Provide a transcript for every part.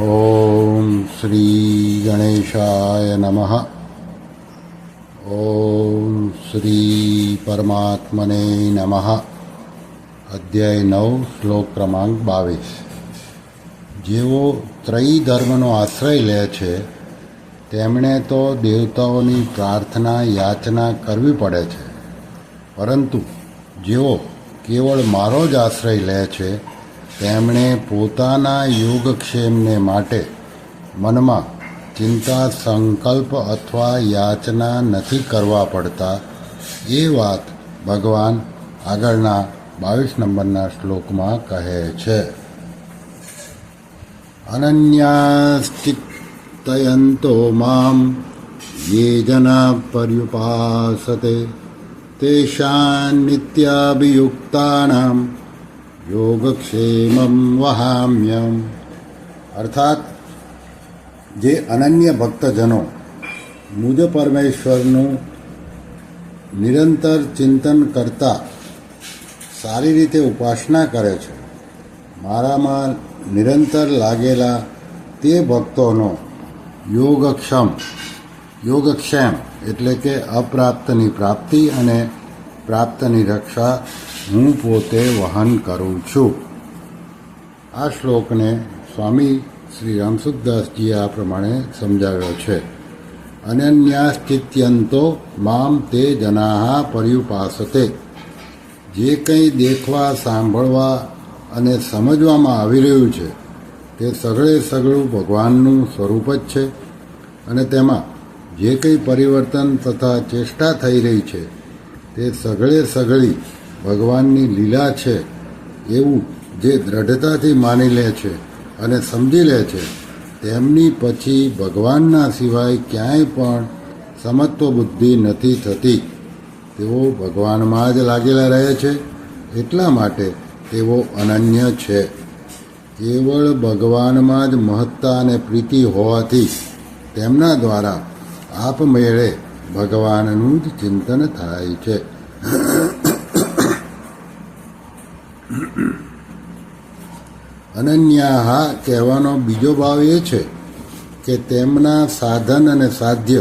ઓમ શ્રી ગણેશાય નમઃ ઓમ શ્રી પરમાત્મને નમઃ અધ્યાય નવ શ્લોક ક્રમાંક બાવીસ જેઓ ત્રય ધર્મનો આશ્રય લે છે, તેમણે તો દેવતાઓની પ્રાર્થના, યાચના કરવી પડે છે. પરંતુ જેઓ કેવળ મારો જ આશ્રય લે છે તેમણે પોતાના યોગક્ષેમને માટે મનમાં ચિંતા, સંકલ્પ અથવા યાચના નથી કરવા પડતા. એ વાત ભગવાન આગળના બાવીસ નંબરના શ્લોકમાં કહે છે. અનન્યાશ્ચિત્તયંતો મામ યે જના પર્યુપાસતે. તેષાં નિત્યાભિયુક્તાનામ યોગક્ષેમમ વહામ્યમ અર્થાત જે અનન્ય ભક્તજનો મુજ પરમેશ્વરનું નિરંતર ચિંતન કરતા સારી રીતે ઉપાસના કરે છે મારામાં નિરંતર લાગેલા તે ભક્તોનો યોગક્ષમ યોગક્ષેમ એટલે કે અપ્રાપ્તની પ્રાપ્તિ અને પ્રાપ્તની રક્ષા હું પોતે વહન કરું છું. આ શ્લોકને સ્વામી શ્રી રામસુખદાસજીએ આ પ્રમાણે સમજાવ્યો છે. અનન્યાશ્ચિત્યંતો મામ તે જનાહ પર્યુપાસતે. જે કંઈ દેખવા, સાંભળવા અને સમજવામાં આવી રહ્યું છે, તે સગળે સગળું ભગવાનનું સ્વરૂપ જ છે અને તેમાં જે કંઈ પરિવર્તન તથા ચેષ્ટા થઈ રહી છે, તે સગળે સગળી ભગવાનની લીલા છે, એવું જે દ્રઢતાથી માની લે છે અને સમજી લે છે, તેમની પછી ભગવાનના સિવાય ક્યાંય પણ સમત્વ બુદ્ધિ નથી થતી. તેઓ ભગવાનમાં જ લાગેલા રહે છે, એટલા માટે તેઓ અનન્ય છે. કેવળ ભગવાનમાં જ મહત્તા અને પ્રીતિ હોવાથી તેમના દ્વારા આપમેળે ભગવાનનું જ ચિંતન થાય છે. અનન્યાહા કહેવાનો બીજો ભાવ એ છે કે તેમના સાધન અને સાધ્ય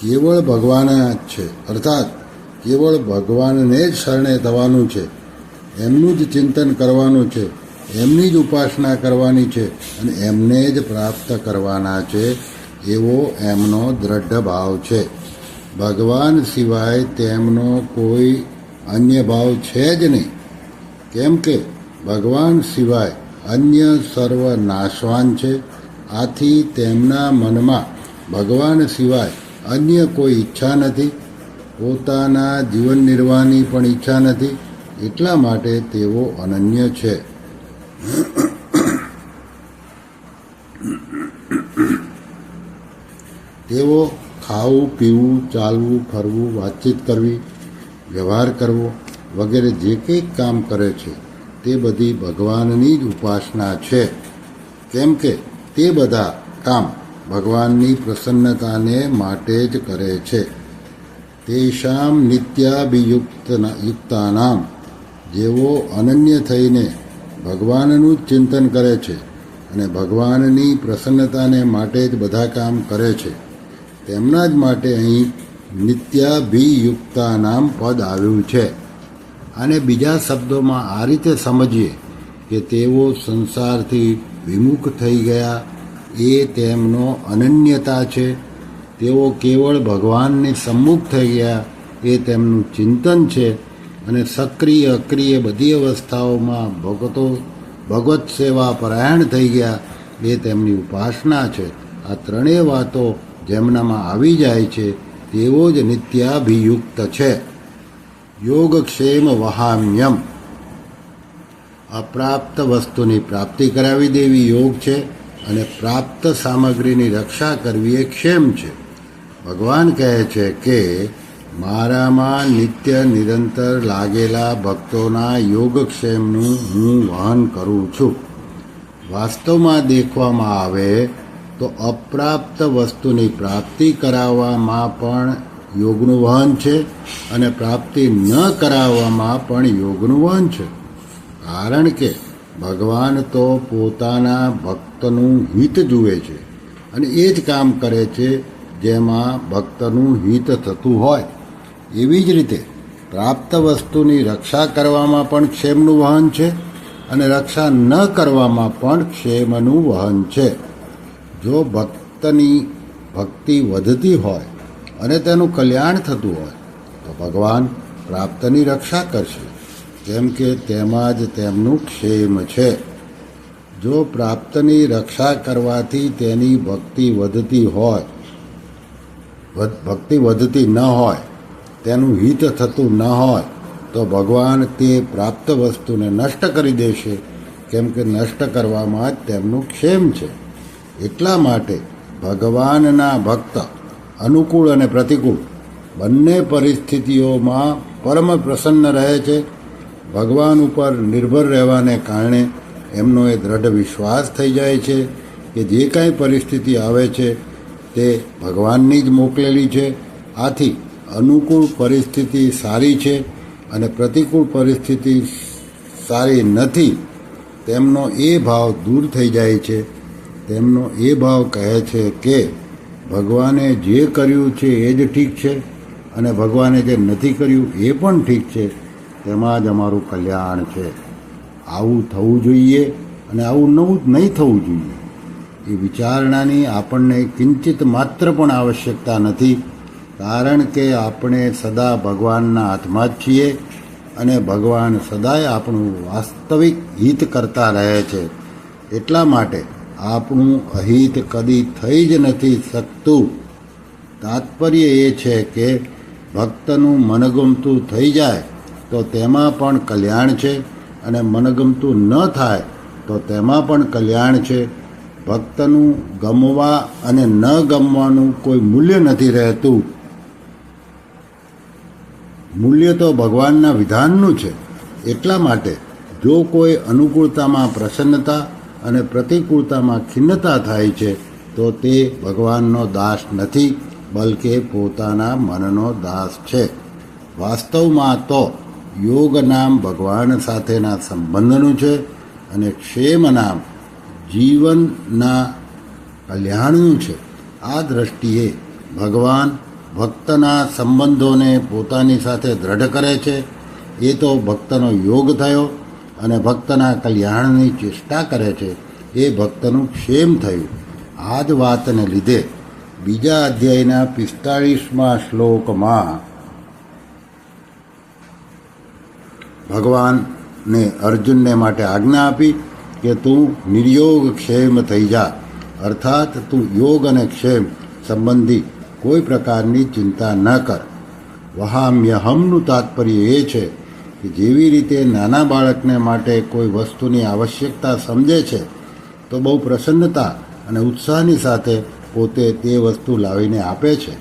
કેવળ ભગવાન છે. અર્થાત, કેવળ ભગવાનને જ શરણે થવાનું છે. એમનું જ ચિંતન કરવાનું છે. એમની જ ઉપાસના કરવાની છે અને એમને જ પ્રાપ્ત કરવાના છે. એવો એમનો દ્રઢ ભાવ છે. ભગવાન સિવાય તેમનો કોઈ અન્ય ભાવ છે જ નહીં. કેમ કે ભગવાન સિવાય અન્ય સર્વ નાશવાન છે. આથી તેમના મનમાં ભગવાન સિવાય અન્ય કોઈ ઈચ્છા નથી. પોતાના જીવન નિર્વાહની પણ ઈચ્છા નથી. એટલા માટે તેઓ અનન્ય છે. તેઓ ખાવું, પીવું, ચાલવું, ફરવું, વાતચીત કરવી, વ્યવહાર કરવો વગેરે જે કંઈક કામ કરે છે, તે બધી ભગવાનની જ ઉપાસના છે. કેમ કે તે બધા કામ ભગવાનની પ્રસન્નતાને માટે જ કરે છે. તેષામ નિત્યાભિયુક્ત યુક્તાનામ. જેઓ અનન્ય થઈને ભગવાનનું જ ચિંતન કરે છે અને ભગવાનની પ્રસન્નતાને માટે જ બધા કામ કરે છે, તેમના જ માટે અહીં નિત્યાભિયુક્તા નામ પદ આવ્યું છે. અને બીજા શબ્દોમાં આ રીતે સમજીએ કે તેઓ સંસારથી વિમુખ થઈ ગયા. એ તેમનો અનન્યતા છે. તેઓ કેવળ ભગવાનની સમ્મુખ થઈ ગયા. એ તેમનું ચિંતન છે અને સક્રિય અક્રિય બધી અવસ્થાઓમાં ભગતો, ભગવત સેવા પરાયણ થઈ ગયા. એ તેમની ઉપાસના છે. આ ત્રણેય વાતો જેમનામાં આવી જાય છે, તેઓ જ નિત્યાભિયુક્ત છે. યોગક્ષેમ વહામ્યમ અપ્રાપ્ત વસ્તુની પ્રાપ્તિ કરાવી દેવી યોગ છે અને પ્રાપ્ત સામગ્રીની રક્ષા કરવી એ ક્ષેમ છે. ભગવાન કહે છે કે, મારામાં નિત્ય નિરંતર લાગેલા ભક્તોના યોગક્ષેમનું હું વહન કરું છું. વાસ્તવમાં દેખવામાં આવે તો અપ્રાપ્ત વસ્તુની પ્રાપ્તિ કરાવવામાં પણ યોગનું વહન છે અને પ્રાપ્તિ ન કરાવવામાં પણ યોગનું વહન છે. કારણ કે ભગવાન તો પોતાના ભક્તનું હિત જુએ છે અને એ જ કામ કરે છે જેમાં ભક્તનું હિત થતું હોય. એવી જ રીતે પ્રાપ્ત વસ્તુની રક્ષા કરવામાં પણ ક્ષેમનું વહન છે અને રક્ષા ન કરવામાં પણ ક્ષેમનું વહન છે. જો ભક્તની ભક્તિ વધતી હોય અને તેનું કલ્યાણ થતું હોય, તો ભગવાન પ્રાપ્તની રક્ષા કરશે. કેમ કે તેમાં જ તેમનું ક્ષેમ છે. જો પ્રાપ્તની રક્ષા કરવાથી તેની ભક્તિ વધતી હોય ભક્તિ વધતી ન હોય, તેનું હિત થતું ન હોય, તો ભગવાન તે પ્રાપ્ત વસ્તુને નષ્ટ કરી દેશે, કેમ કે નષ્ટ કરવામાં જ તેમનું ક્ષેમ છે. એટલા માટે ભગવાનના ભક્ત અનુકૂળ અને પ્રતિકૂળ. બંને પરિસ્થિતિઓમાં પરમ પ્રસન્ન રહે છે. ભગવાન ઉપર નિર્ભર રહેવાને કારણે એમનો એ દ્રઢ વિશ્વાસ થઈ જાય છે કે જે કાંઈ પરિસ્થિતિ આવે છે તે ભગવાનની જ મોકલેલી છે. આથી અનુકૂળ પરિસ્થિતિ સારી છે અને પ્રતિકૂળ પરિસ્થિતિ સારી નથી. તેમનો એ ભાવ દૂર થઈ જાય છે. તેમનો એ ભાવ કહે છે કે ભગવાને જે કર્યું છે એ જ ઠીક છે અને ભગવાને જે નથી કર્યું એ પણ ઠીક છે, તેમાં જ અમારું કલ્યાણ છે. આવું થવું જોઈએ અને આવું નવું નહીં થવું જોઈએ. એ વિચારણાની આપણને કિંચિત માત્ર પણ આવશ્યકતા નથી, કારણ કે આપણે સદા ભગવાનના હાથમાં જ છીએ અને ભગવાન સદાય આપણું વાસ્તવિક હિત કરતા રહે છે. એટલા માટે આપણું અહિત કદી થઈ જ નથી શકતું. તાત્પર્ય એ છે કે ભક્તનું મનગમતું થઈ જાય તો તેમાં પણ કલ્યાણ છે અને મનગમતું ન થાય તો તેમાં પણ કલ્યાણ છે. ભક્તનું ગમવા અને ન ગમવાનું કોઈ મૂલ્ય નથી રહેતું. મૂલ્ય તો ભગવાનના વિધાનનું છે. એટલા માટે જો કોઈ અનુકૂળતામાં પ્રસન્નતા અને પ્રતિકૂળતામાં ખિન્નતા થાય છે, તો તે ભગવાનનો દાસ નથી, બલકે પોતાના મનનો દાસ છે. વાસ્તવમાં તો યોગ નામ ભગવાન સાથેના સંબંધનું છે અને ક્ષેમ નામ જીવનના કલ્યાણનું છે. આ દ્રષ્ટિએ ભગવાન ભક્તના સંબંધોને પોતાની સાથે દ્રઢ કરે છે. એ તો ભક્તનો યોગ થયો અને ભક્તના કલ્યાણની ચેષ્ટા કરે છે, એ ભક્તનું ક્ષેમ થયું. આ જ વાતને લીધે બીજા અધ્યાયના પિસ્તાળીસમાં શ્લોકમાં ભગવાનને અર્જુનને માટે આજ્ઞા આપી કે તું નિર્યોગ ક્ષેમ થઈ જા. અર્થાત તું યોગ અને ક્ષેમ સંબંધી કોઈ પ્રકારની ચિંતા ન કર. વહામ્યહમનું તાત્પર્ય એ છે કે જેવી રીતે નાના બાળકને માટે કોઈ વસ્તુની આવશ્યકતા સમજે છે, તો બહુ પ્રસન્નતા અને ઉત્સાહની સાથે પોતે તે વસ્તુ લાવીને આપે છે.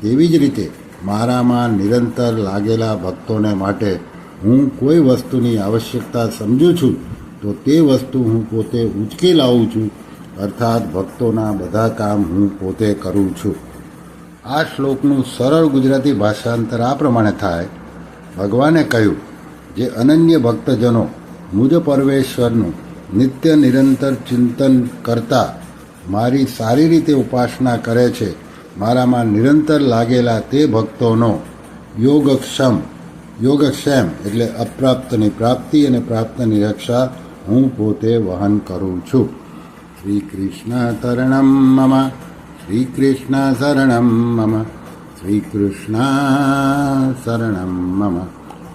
તેવી જ રીતે મારામાં નિરંતર લાગેલા ભક્તોને માટે હું કોઈ વસ્તુની આવશ્યકતા સમજું છું, તો તે વસ્તુ હું પોતે ઉંચકી લાવું છું, અર્થાત ભક્તોના બધા કામ હું પોતે કરું છું. આ શ્લોકનું સરળ ગુજરાતી ભાષાંતર આ પ્રમાણે થાય. ભગવાને કહ્યું જે અનન્ય ભક્તજનો મુજ પરમેશ્વરનું નિત્ય નિરંતર ચિંતન કરતા મારી સારી રીતે ઉપાસના કરે છે, મારામાં નિરંતર લાગેલા તે ભક્તોનો યોગક્ષમ, યોગક્ષેમ એટલે અપ્રાપ્તની પ્રાપ્તિ અને પ્રાપ્તની રક્ષા હું પોતે વહન કરું છું. શ્રી કૃષ્ણ તરણમ મમ, શ્રી કૃષ્ણ શરણમ મમ, શ્રી કૃષ્ણ શરણમ મમ.